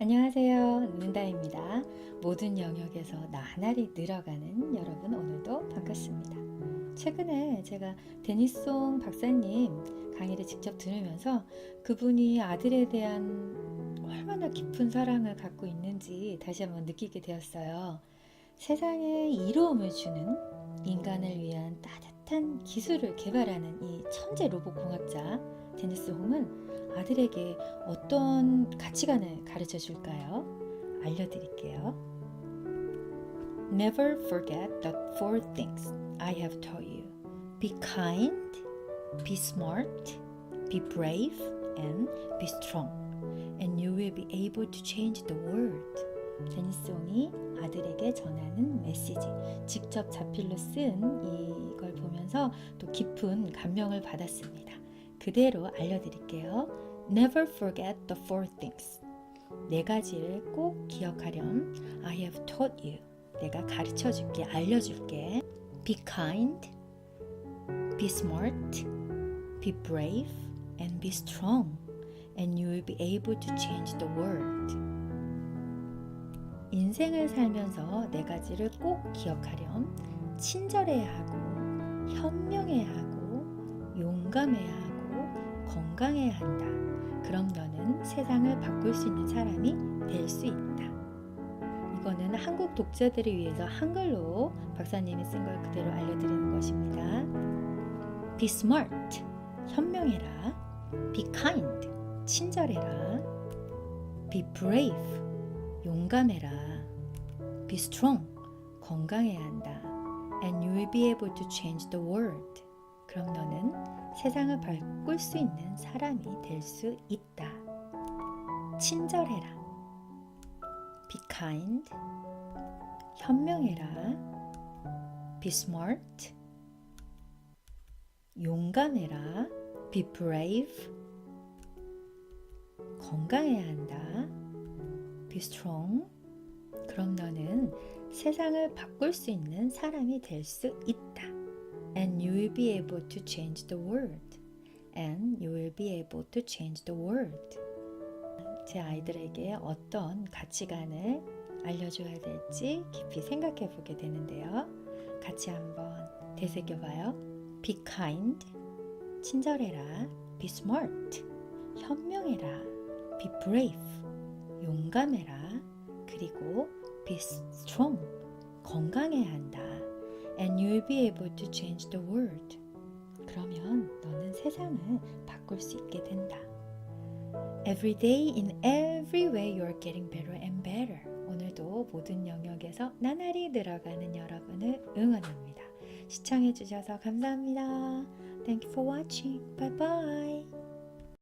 안녕하세요. 눈다입니다. 모든 영역에서 나날이 늘어가는 여러분 오늘도 반갑습니다. 최근에 제가 데니송 박사님 강의를 직접 들으면서 그분이 아들에 대한 얼마나 깊은 사랑을 갖고 있는지 다시 한번 느끼게 되었어요. 세상에 이로움을 주는 인간을 위한 따뜻한 기술을 개발하는 이 천재 로봇 공학자 데니스 홍은 아들에게 어떤 가치관을 가르쳐 줄까요? 알려드릴게요. Never forget the four things I have taught you. Be kind, be smart, be brave, and be strong. And you will be able to change the world. 데니송이 아들에게 전하는 메시지. 직접 자필로 쓴 이걸 보면서 또 깊은 감명을 받았습니다. 그대로 알려드릴게요. Never forget the four things. 네 가지를 꼭 기억하렴. I have taught you. 내가 가르쳐 줄게, 알려줄게. Be kind, be smart, be brave, and be strong. And you will be able to change the world. 인생을 살면서 네 가지를 꼭 기억하렴. 친절해야 하고, 현명해야 하고, 용감해야 하고, 건강해야 한다. 그럼 너는 세상을 바꿀 수 있는 사람이 될 수 있다. 이거는 한국 독자들을 위해서 한글로 박사님이 쓴 걸 그대로 알려드리는 것입니다. Be smart. 현명해라. Be kind. 친절해라. Be brave. 용감해라. Be strong. 건강해야 한다. And you will be able to change the world. 그럼 너는 세상을 바꿀 수 있는 사람이 될 수 있다. 친절해라. Be kind. 현명해라. Be smart. 용감해라. Be brave. 건강해야 한다. Be strong. 그럼 너는 세상을 바꿀 수 있는 사람이 될 수 있다. And you will be able to change the world. And you will be able to change the world. 제 아이들에게 어떤 가치관을 알려줘야 될지 깊이 생각해 보게 되는데요. 같이 한번 되새겨 봐요. Be kind. 친절해라. Be smart. 현명해라. Be brave. 용감해라. 그리고 be strong. 건강해야 한다. And you will be able to change the world. 그러면 너는 세상을 바꿀 수 있게 된다. Every day in every way you are getting better and better. 오늘도 모든 영역에서 나날이 늘어가는 여러분을 응원합니다. 시청해 주셔서 감사합니다. Thank you for watching. Bye bye.